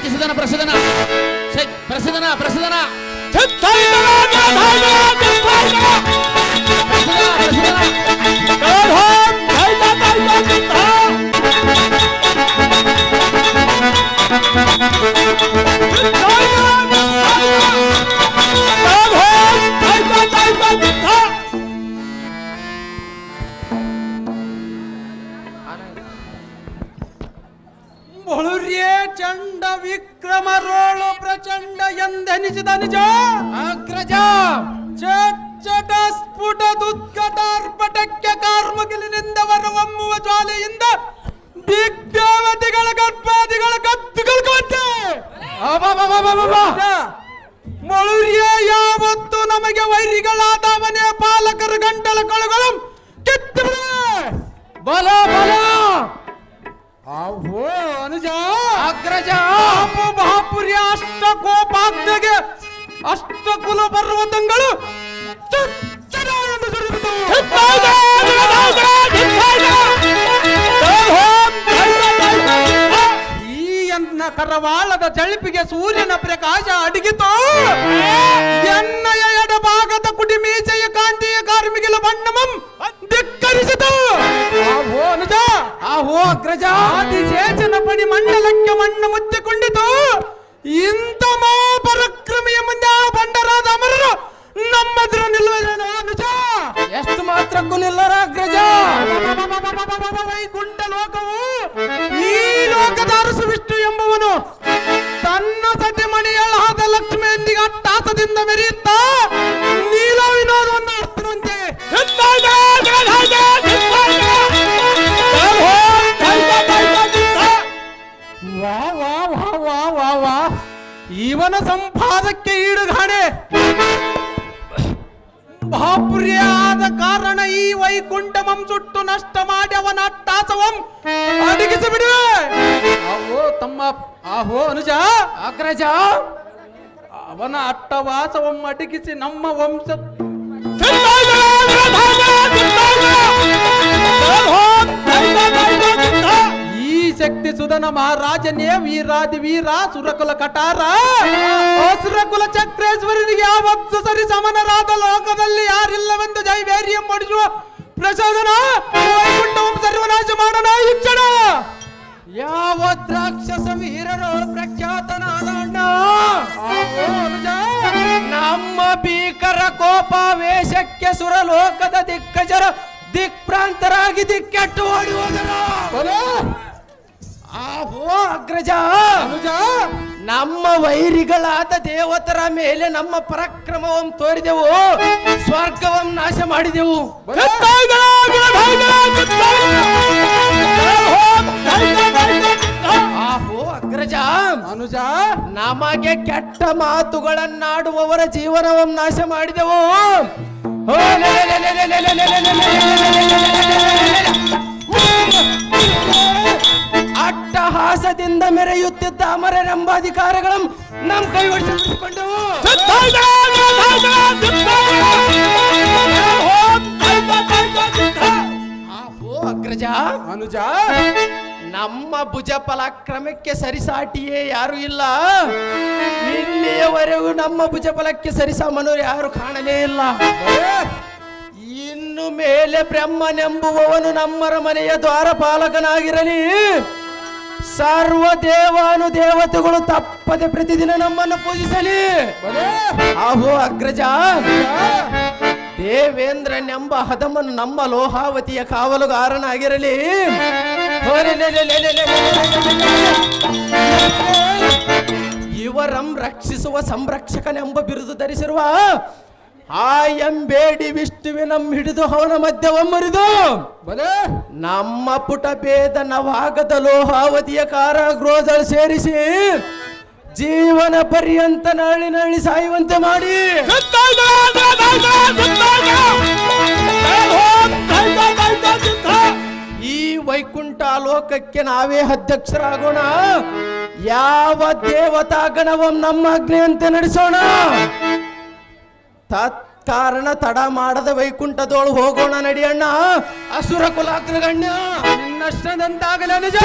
ಪ್ರಸದನ. ಪ್ರಸಿದನ ಪ್ರಸದನ. ಪ್ರಸಿದನ ಪ್ರಸಿದನ ಪ್ರಸದನ. ವಿಕ್ರಮ ರೋಳು ಪ್ರಚಂಡ ಎಂದೆನಿಸಿದ ನಿಜ. ಅಗ್ರಜ. ಚಟ ಸ್ಫುಟ ದುದ್ಗಟಾರ್ಪಟಕ್ಕೆ ಕಾರ್ಮಗಿಲಿನಿಂದ ಹೊರಹೊಮ್ಮುವ ಜ್ವಾಲೆಯಿಂದ ದಿಗ್ದೇವತೆಗಳ ಗರ್ಭಾದಿಗಳ ಕತ್ತುಗಳ್ಕೊಂತೆ ಮಳುರ್ಯ ಯಾವತ್ತು ನಮಗೆ ವೈರಿಗಳಾದವನೇ ಪಾಲಕರ ಗಂಟಲ ಕೊಳಗಳು ಕಿತ್ತು ಬಲ ಬಲ. ಅಹೋ ಅನುಜ! ಅಗ್ರಜ! ಮಹಾಪುರಿ ಅಷ್ಟ ಕೋಪಾಗ್ನೆಗೆ ಅಷ್ಟ ಕುಲ ಪರ್ವತಗಳು. ಈ ಎನ್ನ ಕರವಾಳದ ಜಳಿಪಿಗೆ ಸೂರ್ಯನ ಪ್ರಕಾಶ ಅಡಗಿತು. ಎನ್ನಯ ಎಡಭಾಗದ ಭಾಗದ ಮೀಸೆಯ ಕಾಂತಿಯ ಕಾರ್ಮಿಕಲ ಬಣ್ಣಮಂ ಧಿಕ್ಕರಿಸಿತು ಆ ಆಹೋ ಅಗ್ರಜ. ಆದಿಶೇಷನ ಪಡಿ ಮಂಡಲಕ್ಕೆ ಮಣ್ಣು ಮುತ್ತಿಕೊಂಡಿತು. ಅಗ್ರಜ ಅವನ ಅಟ್ಟವಾಸವಂ ಅಡಗಿಸಿ ನಮ್ಮ ವಂಶ ಈ ಶಕ್ತಿ ಸುಧನ ಮಹಾರಾಜನೇ, ವೀರಾದಿ ವೀರ, ಸುರಕುಲ ಕಟಾರ ಸುರಕುಲ ಚಕ್ರೇಶ್ವರನಿಗೆ ಯಾವತ್ತು ಸರಿ ಸಮನರಾದ ಲೋಕದಲ್ಲಿ ಯಾರಿಲ್ಲವೆಂದು ಜೈವೇರಿಯಂ ಪಡಿಸುವ ಪ್ರಸಾದನ ಸರ್ವನಾಶ ಮಾಡೋಣ ಇಚ್ಚಣ ಯಾವ ದ್ರಾಕ್ಷಸ ವೀರರು ಪ್ರಖ್ಯಾತನಾದ. ನಮ್ಮ ಭೀಕರ ಕೋಪ ವೇಷಕ್ಕೆ ಸುರಲೋಕದ ದಿಕ್ಕಜರ ದಿಕ್ಪ್ರಾಂತರಾಗಿ ದಿಕ್ಕೆಟ್ಟು ಓಡಿ ಹೋದರು. ಆಹೋ ಅಗ್ರಜ. ಅನುಜ ನಮ್ಮ ವೈರಿಗಳಾದ ದೇವತರ ಮೇಲೆ ನಮ್ಮ ಪರಾಕ್ರಮವನ್ನು ತೋರಿದೆವು. ಸ್ವರ್ಗವಂ ನಾಶ ಮಾಡಿದೆವು. ಆಹೋ ಅಗ್ರಜ ಅನುಜ ನಮಗೆ ಕೆಟ್ಟ ಮಾತುಗಳನ್ನಾಡುವವರ ಜೀವನವನ್ನು ನಾಶ ಮಾಡಿದೆವು ಅಟ್ಟಹಾಸದಿಂದ ಮೆರೆಯುತ್ತಿದ್ದ ಅಮರನೆಂಬ ಅಧಿಕಾರಗಳ ನಮ್ಮ ಕೈ ಅಗ್ರಜ ಅನುಜ ನಮ್ಮ ಭುಜ ಪಲಾಕ್ರಮಕ್ಕೆ ಸರಿಸಾಟಿಯೇ ಯಾರು ಇಲ್ಲ. ಇಲ್ಲಿಯವರೆಗೂ ನಮ್ಮ ಭುಜ ಫಲಕ್ಕೆ ಸರಿಸಮನರು ಯಾರು ಕಾಣಲೇ ಇಲ್ಲ. ಇನ್ನು ಮೇಲೆ ಬ್ರಹ್ಮನೆಂಬುವವನು ನಮ್ಮರ ಮನೆಯ ದ್ವಾರಪಾಲಕನಾಗಿರಲಿ. ಸರ್ವ ದೇವಾನು ದೇವತೆಗಳು ತಪ್ಪದೆ ಪ್ರತಿದಿನ ನಮ್ಮನ್ನು ಪೂಜಿಸಲಿ. ಅಹೋ ಅಗ್ರಜ. ದೇವೇಂದ್ರನೆಂಬ ಹದಮನು ನಮ್ಮ ಲೋಹಾವತಿಯ ಕಾವಲುಗಾರನಾಗಿರಲಿ. ಇವರಂ ರಕ್ಷಿಸುವ ಸಂರಕ್ಷಕನೆಂಬ ಬಿರುದು ಧರಿಸಿರುವ ಆ ಎಂಬೇಡಿ ವಿಷ್ಣುವಿನಂ ಹಿಡಿದು ಅವನ ಮಧ್ಯವಮ್ಮರಿದು ನಮ್ಮ ಪುಟ ಭೇದನವಾಗದ ಲೋಹಾವತಿಯ ಕಾರಾಗೃಹದಲ್ಲಿ ಸೇರಿಸಿ ಜೀವನ ಪರ್ಯಂತ ನಳಿ ನಳಿ ಸಾಯುವಂತೆ ಮಾಡಿ. ಈ ವೈಕುಂಠ ಲೋಕಕ್ಕೆ ನಾವೇ ಅಧ್ಯಕ್ಷರಾಗೋಣ. ಯಾವ ದೇವತಾ ಗಣವಂ ನಮ್ಮ ಅಗ್ನಿಯಂತೆ ನಡೆಸೋಣ. ತತ್ಕಾರಣ ತಡ ಮಾಡದ ವೈಕುಂಠದೋಳು ಹೋಗೋಣ ನಡಿಯಣ್ಣ ಅಸುರ ಕುಲಾಗ್ರಗಣ್ಯ, ನಿನ್ನಷ್ಟದಂತಾಗಲಿ ಅನುಜ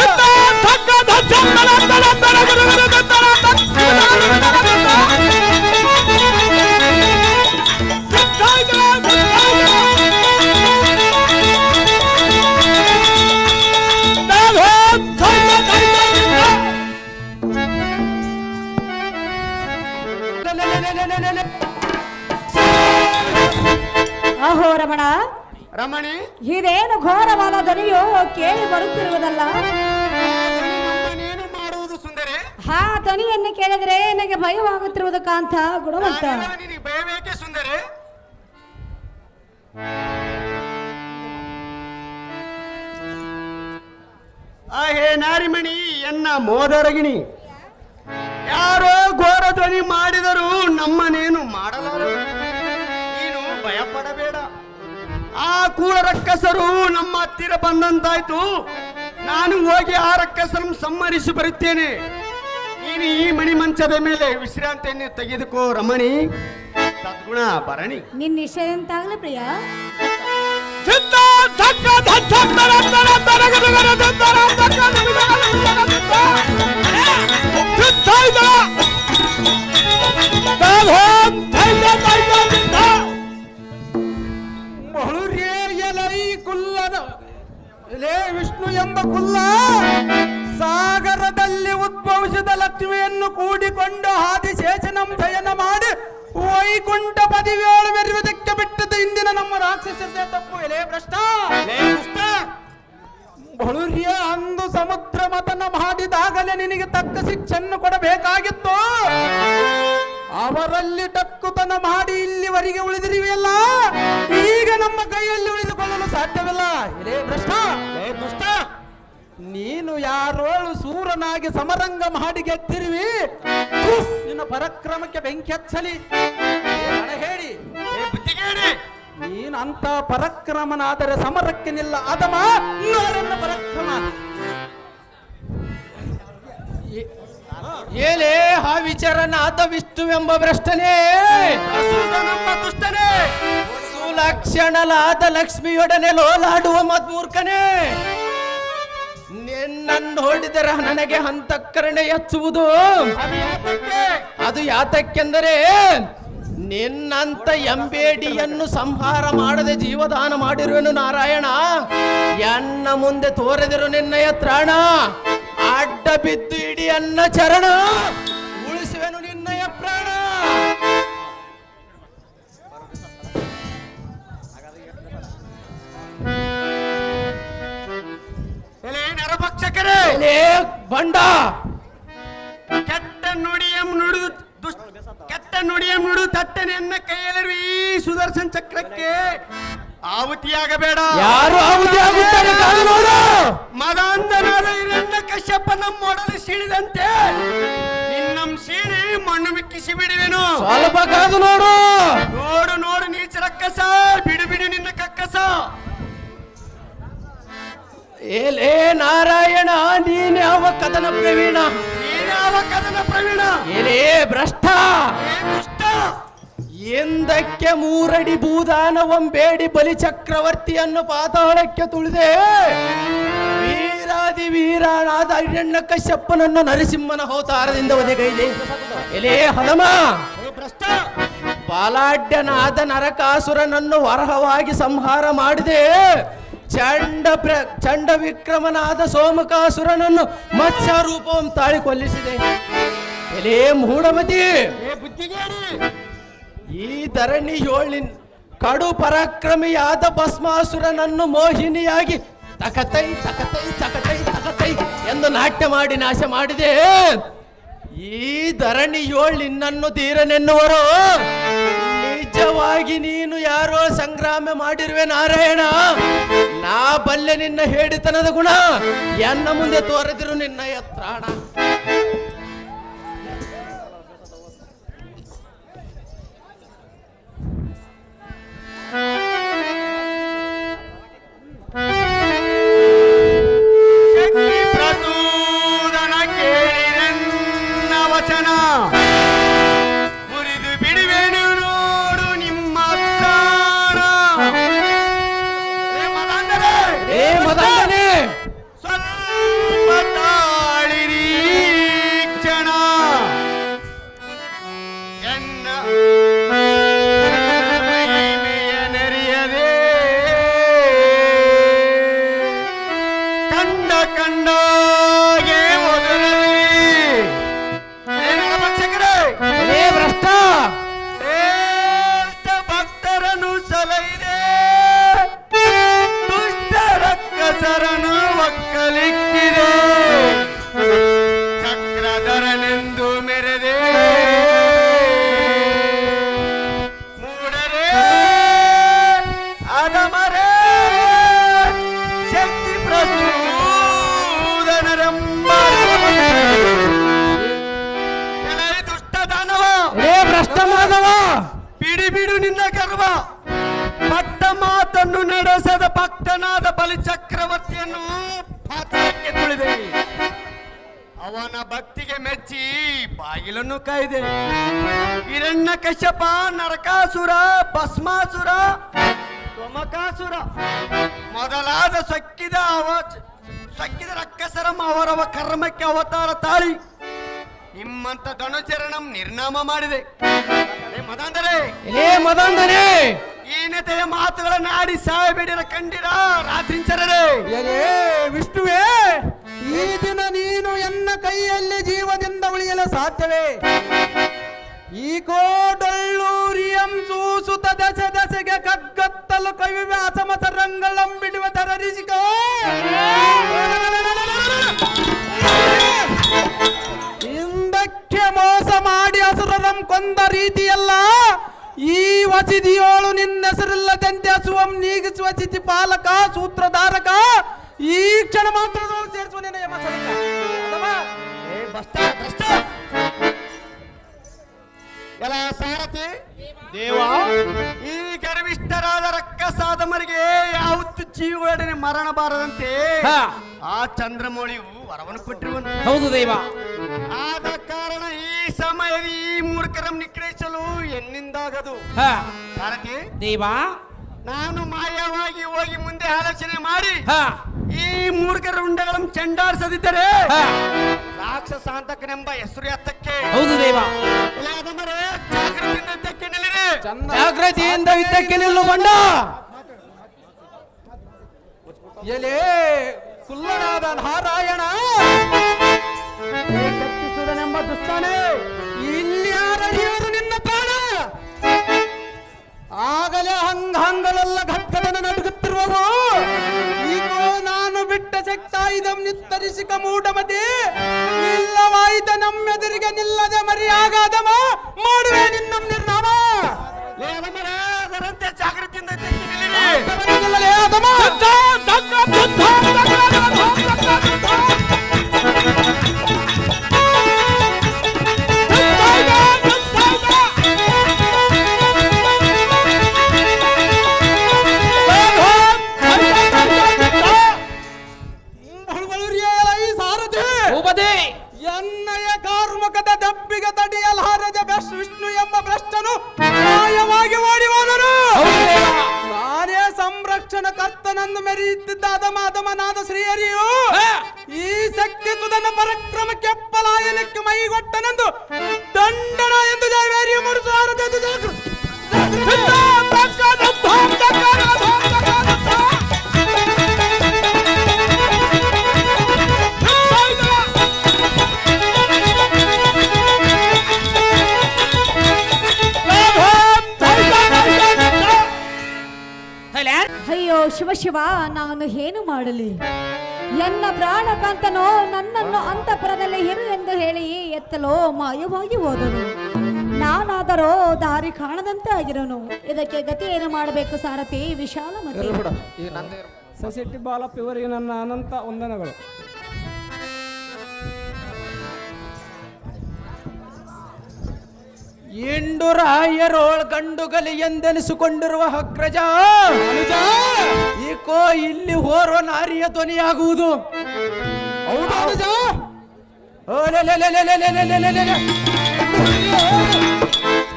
ಧರ್ಮ ರಮಣ. ರಮಣಿ. ಇದೇನು ಘೋರವಾದ ಧ್ವನಿಯು ಕೇಳಿ ಬರುತ್ತಿರುವುದಲ್ಲ. ಏನು ಮಾಡುವುದು ಸುಂದರಿ. ಆ ಧ್ವನಿಯನ್ನು ಕೇಳಿದ್ರೆ ನನಗೆ ಭಯವಾಗುತ್ತಿರುವುದು ಕಾಂತ ಗುಣವಂತ. ನಾನೆಲ್ಲ ನಿನಗೆ ಭಯಬೇಕೆ ಸುಂದರಿ? ಆ ಹೇ ನಾರಿಮಣಿ ಎನ್ನ ಮೋದರಗಿಣಿ. ಯಾರೋ ಘೋರ ಧ್ವನಿ ಮಾಡಿದರೂ ನಮ್ಮನೇನು ಮಾಡಲಾರ ಆ ಕೂಡ ರಕ್ಕಸರು ನಮ್ಮ ಹತ್ತಿರ ಬಂದಂತಾಯ್ತು ನಾನು ಹೋಗಿ ಆ ರಕ್ಕಸರನ್ನು ಸಮ್ಮರಿಸಿ ಬರುತ್ತೇನೆ ನೀನು ಈ ಮಣಿ ಮಂಚದ ಮೇಲೆ ವಿಶ್ರಾಂತಿಯನ್ನು ತೆಗೆದುಕೋ ರಮಣಿ ಸದ್ಗುಣ ಬರಣಿ ನಿನ್ನ ನಿಶ್ಚಯ ಎಂತಾಗಲಿ ಪ್ರಿಯ ಲೇ ವಿಷ್ಣು ಎಂಬ ಕುಲ್ಲ ಸಾಗರದಲ್ಲಿ ಉದ್ಭವಿಸಿದ ಲಕ್ಷ್ಮಿಯನ್ನು ಕೂಡಿಕೊಂಡು ಆದಿಶೇಷನಂ ಶಯನ ಮಾಡಿ ವೈಕುಂಠ ಪದಿವೇಳು ಮೆರುವುದಕ್ಕೆ ಬಿಟ್ಟದ್ದು ಇಂದಿನ ನಮ್ಮ ರಾಕ್ಷಸತೆ ತಪ್ಪು. ಎಲೆ ಭ್ರಷ್ಟ! ಬಳುರ್ಯ ಅಂದು ಸಮುದ್ರ ಮತನ ಮಾಡಿದಾಗಲೇ ನಿನಗೆ ತಕ್ಕ ಶಿಕ್ಷನ್ನು ಕೊಡಬೇಕಾಗಿತ್ತು. ಅವರಲ್ಲಿ ಟಕ್ಕುತನ ಮಾಡಿ ಇಲ್ಲಿವರೆಗೆ ಉಳಿದಿರಿವೆಯಲ್ಲ. ಈಗ ನಮ್ಮ ಕೈಯಲ್ಲಿ ನೀನು ಯಾರೋಳು ಸೂರನಾಗಿ ಸಮರಂಗ ಮಾಡಿ ಗೆದ್ದಿರುವಿ ನಿನ್ನ ಪರಾಕ್ರಮಕ್ಕೆ ಬೆಂಕಿ ಹಚ್ಚಲಿ ಹಣ ಹೇಳಿ. ನೀನು ಅಂತ ಪರಾಕ್ರಮನಾದರೆ ಸಮರಕ್ಕೆ ನಿಲ್ಲ. ಅದಮ ನೋಡನ್ನ ಪರಾಕ್ರಮ. ಏಲೇ ಆ ವಿಚಾರನಾಥ ವಿಷ್ಣುವೆಂಬ ಭ್ರಷ್ಟನೇ. ದುಷ್ಟನೇ. ಸುಲಕ್ಷಣಲಾದ ಲಕ್ಷ್ಮಿಯೊಡನೆ ಲೋಲಾಡುವ ಮದ್ಮೂರ್ಖನೇ. ನಿನ್ನನ್ನು ನೋಡಿದರೆ ನನಗೆ ಹಂತಕರಣೆ ಹೆಚ್ಚುವುದು? ಅದು ಯಾತಕ್ಕೆ? ಅದು ಯಾತಕ್ಕೆಂದರೆ ನಿನ್ನಂತ ಎಂಬೇಡಿಯನ್ನು ಸಂಹಾರ ಮಾಡದೆ ಜೀವದಾನ ಮಾಡಿರುವೆನು ನಾರಾಯಣ. ಎನ್ನ ಮುಂದೆ ತೋರೆದಿರು ನಿನ್ನಯ ತ್ರಾಣ ಅಡ್ಡ ಬಿದ್ದು ಇಡಿ ಅನ್ನ ಚರಣ. ಲೇ ಬಂಡ. ಕೆಟ್ಟ ನುಡಿಯಂ ದುಷ್ಟ ಕೆಟ್ಟ ನುಡಿಯಂ ನುಡಿದು ತಟ್ಟನೆಯನ್ನ ಕೈಯಲ್ಲಿರುವ ಈ ಸುದರ್ಶನ್ ಚಕ್ರಕ್ಕೆ. ಆಹುತಿಯಾಗಬೇಡ. ಯಾರು ಆಹುತಿ ಆಗುತ್ತಾರೆ ಕಾದು ನೋಡು. ಮದಾಂಧನಾದ ಹಿರಣ್ಯ ಕಶ್ಯಪ ನಮ್ಮೊಡಲು ಸಿಡಿದಂತೆ ನಿನ್ನಂ ಸೀಳಿ ಮಣ್ಣು ಮಿಕ್ಕಿಸಿ ಬಿಡುವೆನು. ಸ್ವಲ್ಪ ಕಾದು ನೋಡು. ನೋಡು ನೋಡು ನೀಚ ರಕ್ಕಸ. ಬಿಡು ಬಿಡು ನಿನ್ನ ಏಲೇ ನಾರಾಯಣ ನೀನ್ ಯಾವ ಕದನ ಪ್ರವೀಣ? ನೀನಾವ ಕದನ ಪ್ರವೀಣ? ಏಲೇ ಭ್ರಷ್ಟ? ಎಂದಕ್ಕೆ ಮೂರಡಿ ಭೂದಾನವಂಬೇಡಿ ಬಲಿ ಚಕ್ರವರ್ತಿಯನ್ನು ಪಾತಾಳಕ್ಕೆ ತುಳಿದೆ? ವೀರಾದಿ ವೀರಾಣಾದ ಹಿರಣ್ಯ ಕಶ್ಯಪ್ಪನನ್ನು ನರಸಿಂಹನ ಹೋತಾರದಿಂದ ಒದೆಗೈದೆ. ಎಲೇ ಹನುಮ! ಭ್ರಷ್ಟ? ಬಾಲಾಢ್ಯನಾದ ನರಕಾಸುರನನ್ನು ವರಹವಾಗಿ ಸಂಹಾರ ಮಾಡಿದೆ. ಚಂಡ ಪ್ರ ಚಂಡ ವಿಕ್ರಮನಾದ ಸೋಮಕಾಸುರನನ್ನು ಮತ್ಸ್ಯ ರೂಪವನ್ನು ತಾಳಿ ಕೊಲ್ಲಿಸಿದೆ. ಎಲೇ ಮೂಢಮತಿ! ಈ ಧರಣಿ ಯೋಳಿನ್ ಕಡು ಪರಾಕ್ರಮಿಯಾದ ಭಸ್ಮಾಸುರನನ್ನು ಮೋಹಿನಿಯಾಗಿ ತಕತೈ ತಕತೈ ತಕತೈ ತಕತೈ ಎಂದು ನಾಟ್ಯ ಮಾಡಿ ನಾಶ ಮಾಡಿದೆ. ಈ ಧರಣಿ ಯೋಳ್ ನಿನ್ನನ್ನು ಧೀರನೆನ್ನುವರು. ನಿಜವಾಗಿ ನೀನು ಯಾರೋ ಸಂಗ್ರಾಮ ಮಾಡಿರುವೆ ನಾರಾಯಣ. ನಾ ಬಲ್ಲೆ ನಿನ್ನ ಹೇಳಿತನದ ಗುಣ. ಎನ್ನ ಮುಂದೆ ತೋರದಿರು ನಿನ್ನ ತ್ರಾಣ ಮದಾಂಧರೇ, ಏ ಗರ್ವ ಪಟ್ಟ ಮಾತನ್ನು ನಡೆಸದ ಭಕ್ತನಾದ ಬಲಿ ಚಕ್ರವರ್ತಿಯನ್ನು ಪಾತ್ರಕ್ಕೆ ತುಳಿದೆ. ಅವನ ಭಕ್ತಿಗೆ ಮೆಚ್ಚಿ ಬಾಗಿಲನ್ನು ಕಾಯ್ದೆ. ಹಿರಣ್ಯ ಕಶ್ಯಪ, ನರಕಾಸುರ, ಭಸ್ಮಾಸುರ, ಸೊಮಕಾಸುರ ಮೊದಲಾದ ಸಕ್ಕಿದ ಅವ ಸಕ್ಕಿದ ರಕ್ಕಸರಮ್ಮ ಅವರವ ಕರ್ಮಕ್ಕೆ ಅವತಾರ ತಾಳಿ. ನಿಮ್ಮಂತ ಧನುಚರಣಂ ನಿರ್ನಾಮ ಮಾಡಿದೆ. ಅದೇ ಮದಾಂಧರೇ. ಏ ಮಾತುಗಳನ್ನ ಆಡಿ ಸಾಯಬೇಡಿರ ಕಂಡಿರ ರಾತ್ರಿಂಚರರೇ. ವಿಷ್ಣುವೇ ಈ ದಿನ ನೀನು ಎನ್ನ ಕೈಯಲ್ಲಿ ಜೀವದಿಂದ ಉಳಿಯಲು ಸಾಧ್ಯವೇ? ಈ ಕೋಡಳ್ಳೂರಿಯಂ ಸೂಸುತ ದಶ ದಶೆಗೆ ಕಗ್ಗತ್ತಲು ಕವಿವೆ ಅಸಮಸ ರಂಗಳಂ ಬಿಡುವ ತರರಿಸಿಕ. ಮಾಡಿ ಅಸುರರಂ ಕೊಂದ ರೀತಿಯಲ್ಲ ಈ ವಸಿದಿಯೋಳು ನಿನ್ನ ಹೆಸರಿಲ್ಲದಂತೆ ಹಸುವಂ ನೀಗಿಸುವ ಸ್ಥಿತಿ ಪಾಲಕ ಸೂತ್ರಧಾರಕ ಈ ಕ್ಷಣ ಮಾತ್ರ ಸೇರಿಸುವ ಎಲ್ಲ ಸಾರಥಿ ದೇವ. ಈ ಗರ್ವಿಷ್ಠರಾದ ರಕ್ಕಸಾದಮರಿಗೆ ಯಾವತ್ತು ಜೀವೊಡನೆ ಮರಣ ಬಾರದಂತೆ ಆ ಚಂದ್ರಮೌಳಿಯು ವರವನ್ನು ಕೊಟ್ಟಿರುವಂತ. ಹೌದು ದೈವ. ಆದ ಕಾರಣ ಈ ಮೂರ್ಖರಂ ನಿಗ್ರಹಿಸಲು ಎನ್ನಿಂದಾಗದು? ಹಾ. ಸಾರಥಿ ದೇವಾ ನಾನು ಮಾಯವಾಗಿ ಹೋಗಿ ಮುಂದೆ ಆಲೋಚನೆ ಮಾಡಿ ಹಾ. ಈ ಮೂರ್ಖರ ಉಂಡಗಳನ್ನು ಚಂಡಾರಿಸದಿದ್ದರೆ ರಾಕ್ಷಸಾಂತಕನೆಂಬ ಹೆಸರು ಎತ್ತಕ್ಕೆ? ಹೌದು ದೇವ. ಜಾಗೃತಿಯಿಂದ ಎತ್ತಕ್ಕೆ ನಿಲ್ಲಿರಿ. ಜಾಗೃತಿಯಿಂದ ಇದ್ದಕ್ಕೆ ನಿಲ್ಲು ಬಂಡ. ಎಲೆ ಕುಲ್ಲನಾದ ನಾರಾಯಣ. ದುಷ್ಟಾನೆ ಇಲ್ಲಿ ಯಾರಡಿಯೋದು ನಿನ್ನ ಪ್ರಾಣ? ಆಗಲೇ ಹಂಗ ಹಂಗಲೆಲ್ಲ ಘಟ್ಟದನ ನಡುಗುತ್ತಿರುವವು? ಈಗೋ ನಾನು ಬಿಟ್ಟ ಶಕ್ತಾಯುಧಂ ನಿತ್ತರಿಸಿಕ ಮೂಢಮತಿ. ಇಲ್ಲವಾಯಿತ ನಮ್ಮೆದುರಿಗೆ ನಿಲ್ಲದೆ ಮರಿಯಾಗಾದವ. ಮಾಡುವೆ ನಿನ್ನ ನಿರ್ನಾಮ. ಜಾಗೃತಿಯಿಂದ ನಿಲ್ಲಿರಿ ಈ ಶಕ್ತಿ ಸುಧನ ಪರಕ್ರಮಕ್ಕೆ ಪಲಾಯನಕ್ಕೆ ಮೈಗೊಟ್ಟನೆಂದು ದಂಡನ ಎಂದು ಜಯವೇರಿಯ ಮುಡಿಸಾರದೆಂದು ಅಯ್ಯೋ ಶಿವ ಶಿವ, ನಾನು ಏನು ಮಾಡಲಿ? ಎನ್ನ ಪ್ರಾಣಕಾಂತನೋ ನನ್ನನ್ನು ಅಂತಃಪುರದಲ್ಲಿ ಇರು ಎಂದು ಹೇಳಿ ಎತ್ತಲೋ ಮಾಯವಾಗಿ ಹೋದನು. ನಾನಾದರೋ ದಾರಿ ಕಾಣದಂತೆ ಆಗಿರೋನು ಇದಕ್ಕೆ ಗತಿ ಏನು ಮಾಡಬೇಕು ಸಾರಥಿ? ವಿಶಾಲ ಮತಿ ಸೊಸೈಟಿ ಬಾಲಪ್ಪ ಇವರಿಗೆ ನನ್ನ ಅನಂತ ವಂದನೆಗಳು. ಎಂಡುರಾಯರೋಳ್ ಗಂಡುಗಲಿ ಎಂದೆನಿಸಿಕೊಂಡಿರುವ ಹಗ್ರಜ. ಈಕೋ ಇಲ್ಲಿ ಹೋರೋ ನಾರಿಯ ಧ್ವನಿಯಾಗುವುದು.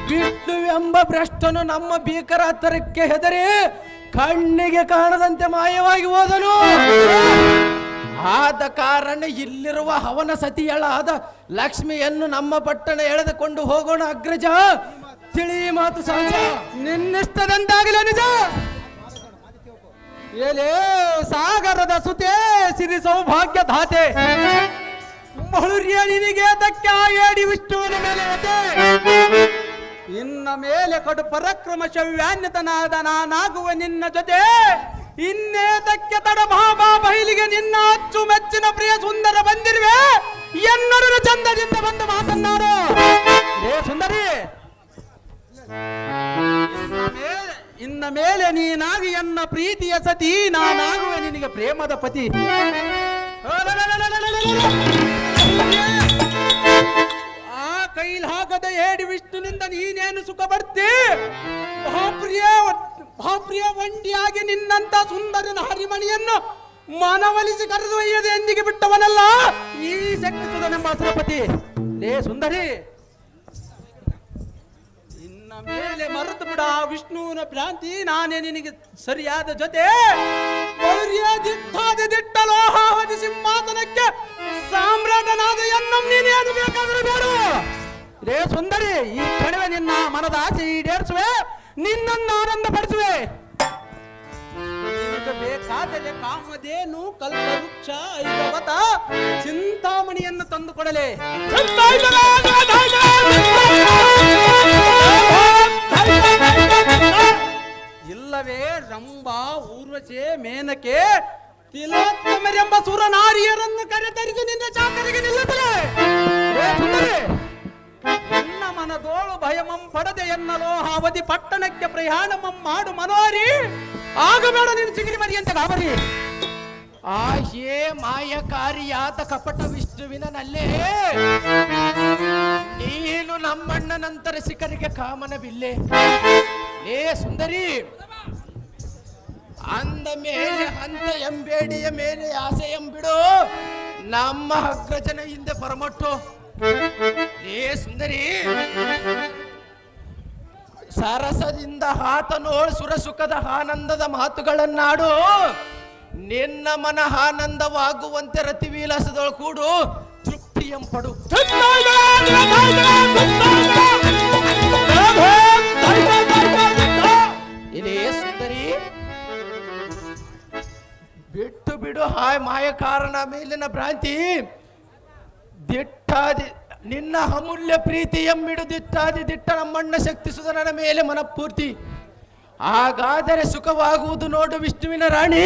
ಬಿಟ್ಟು ಎಂಬ ಭ್ರಷ್ಟನು ನಮ್ಮ ಭೀಕರ ತರಕ್ಕೆ ಹೆದರಿ ಕಣ್ಣಿಗೆ ಕಾಣದಂತೆ ಮಾಯವಾಗಿ ಹೋದನು. ಆದ ಕಾರಣ ಇಲ್ಲಿರುವ ಹವನ ಸತಿಯಳಾದ ಲಕ್ಷ್ಮಿಯನ್ನು ನಮ್ಮ ಪಟ್ಟಣ ಎಳೆದುಕೊಂಡು ಹೋಗೋಣ, ಅಗ್ರಜ. ತಿಳಿ ಮಾತು ಸಹಜ ನಿನ್ನಿಷ್ಟದಂತಾಗಲೇ ನಿಜ? ಏಲೇ, ಸಾಗರದ ಸುತೆ ಸಿರಿ ಸೌಭಾಗ್ಯ ಧಾತೆ. ಮಹುರ್ಯ ನಿನಗೆ ಅದಕ್ಕೆ ಆಯೇಡಿ ವಿಷ್ಣುವಿನ ಮೇಲೆ ಇನ್ನ ಮೇಲೆ ಕಡು ಪರಕ್ರಮ ಶವ್ಯಾನ್ಯತನಾದ ನಾನಾಗುವ ನಿನ್ನ ಜೊತೆ. ಇನ್ನೇತಕ್ಕೆ ತಡ ಮಹಾಬಾ ಬೈಲಿಗೆ ನಿನ್ನ ಅಚ್ಚು ಮೆಚ್ಚಿನ ಪ್ರಿಯ ಸುಂದರ ಬಂದಿರುವೆ. ಎನ್ನೊಡನ ಚಂದದಿಂದ ಬಂದು ಮಾತನ್ನಾರು ಏ ಸುಂದರಿ, ಇನ್ನ ಮೇಲೆ- ನೀನಾಗಿ ಎನ್ನ ಪ್ರೀತಿಯ ಸತಿ, ನಾನಾಗುವೆ ನಿನಗೆ ಪ್ರೇಮದ ಪತಿ. ಆ ಕೈಲ್ ಹಾಕದ ಏಡಿ ವಿಷ್ಣುನಿಂದ ನೀನೇನು ಸುಖ ಬರ್ತಿ ಮಹಾಪ್ರಿಯ ಮಹಾಪ್ರಿಯ ವಂಡಿಯಾಗಿ ನಿನ್ನಂತ ಸುಂದರನ ಹರಿಮಣಿಯನ್ನು ಮನವೊಲಿಸಿ ಕರೆದು ಒಯ್ಯದೆ ಎಂದಿಗೆ ಬಿಟ್ಟವನಲ್ಲ? ಈ ಶಕ್ತಿ ಸುಧನೆಂಬ ಅಸುರಪತಿ. ಲೇ ಸುಂದರಿ ಇನ್ನ ಮೇಲೆ ಮರೆತು ಬಿಡ ವಿಷ್ಣುವಿನ ಭ್ರಾಂತಿ. ನಾನೇ ನಿನಗೆ ಸರಿಯಾದ ಜೊತೆ. ದಿಟ್ಟ ಆಹಾವತಿ ಸಿಂಹಾಸನಕ್ಕೆ ಸಾಮ್ರಾಟನಾದ ಎನ್ನಂ ನೀನೇನು ಬೇಕಾದರೂ ಬೇಡ. ರೇ ಸುಂದರಿ, ಈ ಕಣಿವೆ ನಿನ್ನ ಮನದ ಆಸೆ ಈಡೇರಿಸುವೆ. ನಿನ್ನನ್ನು ಆನಂದ ಪಡಿಸುವೆ ಬೇಕಾದರೆ ಕಾಮಧೇನು, ಕಲ್ಪವೃಕ್ಷ ಚಿಂತಾಮಣಿಯನ್ನು ತಂದು ಕೊಡಲೆ ಇಲ್ಲವೇ ರಂಬ ಊರ್ವಶೆ, ಮೇನಕೆ, ತಿಲೋತ್ತಮರೆಂಬ ಸುರನಾರಿಯರನ್ನು ಕರೆತರಿಸಿ ನಿನ್ನ ಚಾಕರಿಗೆ ನಿಲ್ಲುತ್ತಲೇ. ಭಯಮಂ ಪಡದೆ ಎನ್ನಲೋ ಅವಧಿ ಪಟ್ಟಣಕ್ಕೆ ಪ್ರಯಾಣಮಂ ಮಾಡು ಮನೋರಿ. ಆಗಬೇಡ ನೀನು ಚಿಗಿರಿ ಮರಿಯಂತೆ ಗಾಬರಿ. ಆ ಹೇ ಮಾಯಕಾರಿಯಾದ ಕಪಟ ವಿಷ್ಣುವಿನ ನಲ್ಲೇ. ನೀನು ನಮ್ಮಣ್ಣ ನಂತರ ಸಿಖರಿಗೆ ಕಾಮನವಿಲ್ಲೆ. ಏ ಸುಂದರಿ. ಅಂದ ಮೇಲೆ ಹಂತ ಎಂಬೇಡಿಯ ಮೇಲೆ ಆಸೆ ಎಂಬಿಡು ನಮ್ಮ ಅಗ್ರಜನ ಹಿಂದೆ ಪರಮಟ್ಟು ಏ ಸುಂದರಿ, ಸರಸದಿಂದ ಆತನೋಳು ಸುರಸುಖದ ಆನಂದದ ಮಾತುಗಳನ್ನಾಡು. ನಿನ್ನ ಮನ ಆನಂದವಾಗುವಂತೆ ರತಿವಿಲಾಸದೊಳ ಕೂಡು. ತೃಪ್ತಿಯಂ ಪಡು. ಇದೇ ಸುಂದರಿ, ಬಿಟ್ಟು ಬಿಡು ಹಾಯ್ ಮಾಯಕಾರನ ಮೇಲಿನ ಭ್ರಾಂತಿ. ದಿಟ್ಟಾದಿ ನಿನ್ನ ಅಮೂಲ್ಯ ಪ್ರೀತಿ ಎಂಬಿಡು ದಿಟ್ಟಾದಿ ದಿಟ್ಟ ನಮ್ಮಣ್ಣ ಶಕ್ತಿ ಸುಧನನ ಮೇಲೆ ಮನಪೂರ್ತಿ. ಹಾಗಾದರೆ ಸುಖವಾಗುವುದು ನೋಡು ವಿಷ್ಣುವಿನ ರಾಣಿ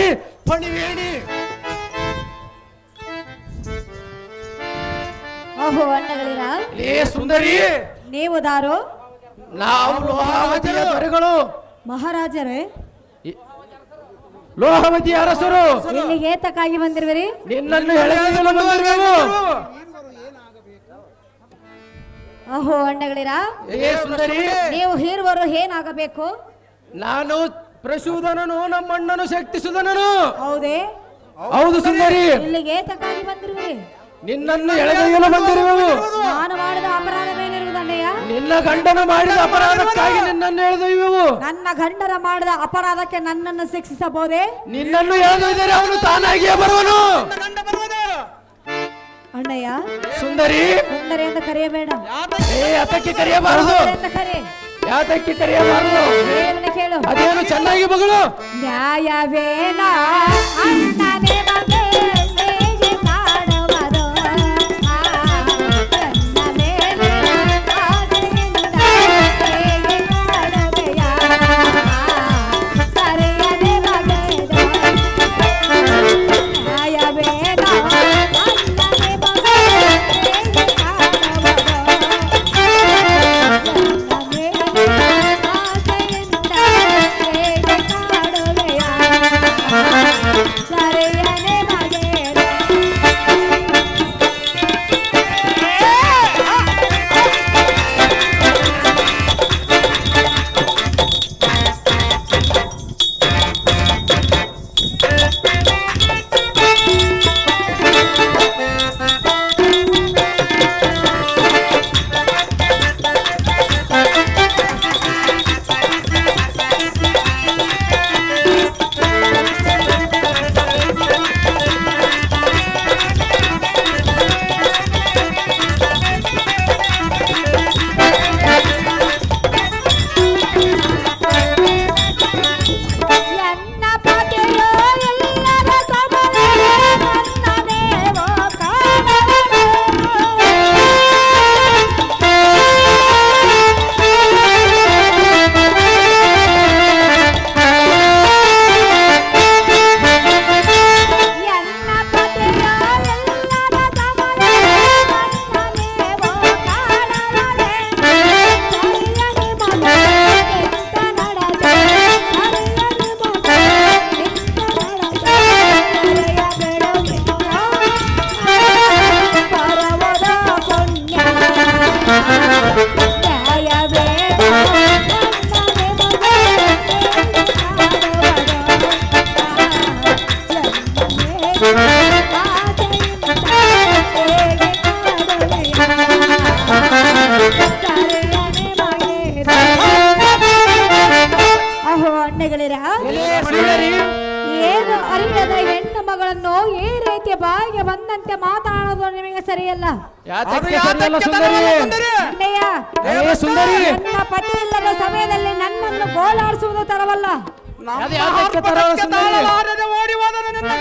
ಪಣಿವೇಣಿ. ಓಹೋ ಅಣ್ಣಗಳಿರ ಲೇ ಸುಂದರಿ. ನೀವು ದಾರು? ನಾವು ಲೋಹಾವತಿಯ ದೊರೆಗಳು. ಮಹಾರಾಜರೇ. ಲೋಹವತಿ ಅರಸರು. ಇಲ್ಲಿಗೆ ಏತಕ್ಕಾಗಿ ಬಂದಿರುವಿರಿ? ನಿನ್ನನ್ನು ಎಳೆಯಲು ಬಂದಿರುವೆವು. ಓಹೋ ಅಣ್ಣಗಳಿರಾ? ನೀವು ಹೀರುವರು ಏನಾಗಬೇಕು? ನಾನು ಪ್ರಸೂದನನು ನಮ್ಮಣ್ಣನು ಶಕ್ತಿ ಸುಧನನು ಹೌದೇ ಹೌದು ಸುಂದರಿ. ಇಲ್ಲಿಗೆ ತಕ್ಕಾಗಿ ಬಂದಿರುವೆ. ನಿನ್ನನ್ನು ಎಳೆದೊಯ್ಯಲು ಬಂದಿರುವೆವು. ನಾನು ಮಾಡಿದ ಅಪರಾಧವೇನಿರುವುದಣ್ಣಯ್ಯ ನಿನ್ನ ಗಂಡನ ಮಾಡಿದ ಅಪರಾಧಕ್ಕಾಗಿ ನಿನ್ನನ್ನು ಎಳೆದೊಯ್ಯುವೆವು. ನನ್ನ ಗಂಡನ ಮಾಡಿದ ಅಪರಾಧಕ್ಕೆ ನನ್ನನ್ನು ಶಿಕ್ಷಿಸಬಹುದೇ? ನಿನ್ನನ್ನು ಎಳೆದೊಯ್ದರೆ ಅವನು ತಾನಾಗಿಯೇ ಬರುವನು. ಅಣ್ಣಯ್ಯ? ಸುಂದರಿ! ಸುಂದರಿ ಅಂತ ಕರೆಯಬೇಡ. ಏ ಅದಕ್ಕೆ ಕರೆಯಬಾರದು? ಅಂತ ಕರೆ. ಯಾತಕ್ಕೆ ಕರೆಯಬಾರದು? ಕೇಳು. ಅದೇನು ಚೆನ್ನಾಗಿ ಮಗಳು ನ್ಯಾಯವೇನ? ಅಣ್ಣನೇ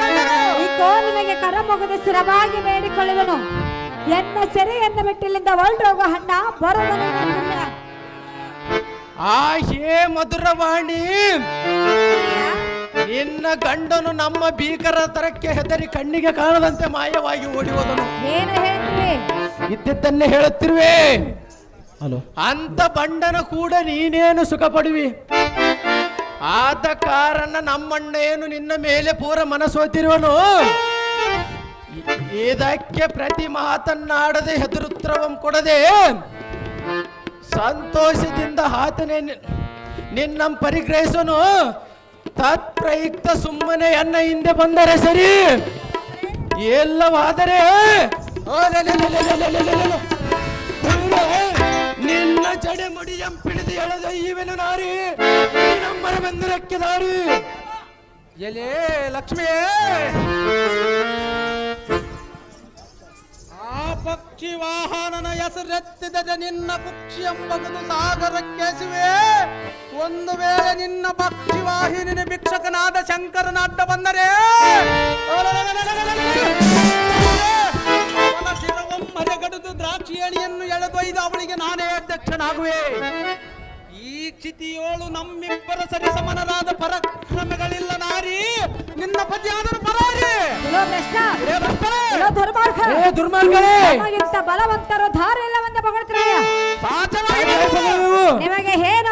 ಗಂಡನು. ಈಗೋ ನಿಮಗೆ ಕರಮುಗದ ಸ್ಥಿರವಾಗಿ ಬೇಡಿಕೊಳ್ಳುವನು. ಎನ್ನ ಸೆರೆಯನ್ನು ಬಿಟ್ಟಿಲ್ಲಿಂದ ಹೊರಟೋಗೋ ಹಣ್ಣ ಬರೋದನ್ನು ನನ್ನ ಆ ಹೇ ಮಧುರವಾಣಿ. ನಿನ್ನ ಗಂಡನು ನಮ್ಮ ಭೀಕರ ತರಕ್ಕೆ ಹೆದರಿ ಕಣ್ಣಿಗೆ ಕಾಣದಂತೆ ಮಾಯವಾಗಿ ಓಡಿ ಹೋದನು. ಏನು ಹೇಳ್ತೀವಿ ಇದ್ದಿದ್ದನ್ನೇ ಹೇಳುತ್ತಿರುವೆ. ಹಲೋ. ಅಂತ ಬಂಡನ ಕೂಡ ನೀನೇನು ಸುಖ ಪಡುವಿ ಆದ ಕಾರಣ ನಮ್ಮಣ್ಣ ಏನು ನಿನ್ನ ಮೇಲೆ ಪೂರ ಮನಸ್ಸೋತಿರುವನು ಇದಕ್ಕೆ ಪ್ರತಿ ಮಾತನ್ನಾಡದೆ ಹೆದರುತ್ರವಂ ಕೊಡದೆ ಸಂತೋಷದಿಂದ ಆತನೇ ನಿನ್ನ ಪರಿಗ್ರಹಿಸನು ತತ್ಪ್ರಯುಕ್ತ ಸುಮ್ಮನೆ ಅನ್ನ ಹಿಂದೆ ಬಂದರೆ ಸರಿ ಎಲ್ಲವಾದರೆ ಜಡೆ ಮುಡಿಯಂ ಪಿಡಿದು ಎಳೆದ ಈವೆನು ನಾರಿ. ನಮ್ಮರ ಬಂದಿರಕ್ಕೆ ದಾರಿ. ಎಲೆ ಲಕ್ಷ್ಮಿ. ಆ ಪಕ್ಷಿ ವಾಹನನ ಹೆಸರೆತ್ತಿದರೆ ನಿನ್ನ ಪಕ್ಷಿ ಎಂಬುದು ಸಾಗರಕ್ಕೆಸಿವೆ ಒಂದು ವೇಳೆ ನಿನ್ನ ಪಕ್ಷಿ ವಾಹಿನಿ ಭಿಕ್ಷಕನಾದ ಶಂಕರನ ಅಡ್ಡ ಬಂದರೆ. ಅವನ ದ್ರಾಕ್ಷಿ ಎಳೆಯನ್ನು ಎಳೆದೊಯ್ದು ಅವಳಿಗೆ ನಾನೇ ಅಧ್ಯಕ್ಷನಾಗುವೆ. ಈ ಕ್ಷಿತಿಯೋಳು ನಮ್ಮಿಬ್ಬರ ಸರಿಸಮನರಾದ ಪರಕ್ರಮಗಳಿಲ್ಲ ನಾರಿ. ನಿನ್ನ ಪತಿಯಾದರೂ ಪರಾರಿ. ದುರ್ಮಾರ್ಗಗಳೇ ಬಲವಂತರು ಏ ಭ್ರಷ್ಟರೇ! ನಿಮಗೆ ದುರ್ಮಾರ್ಗ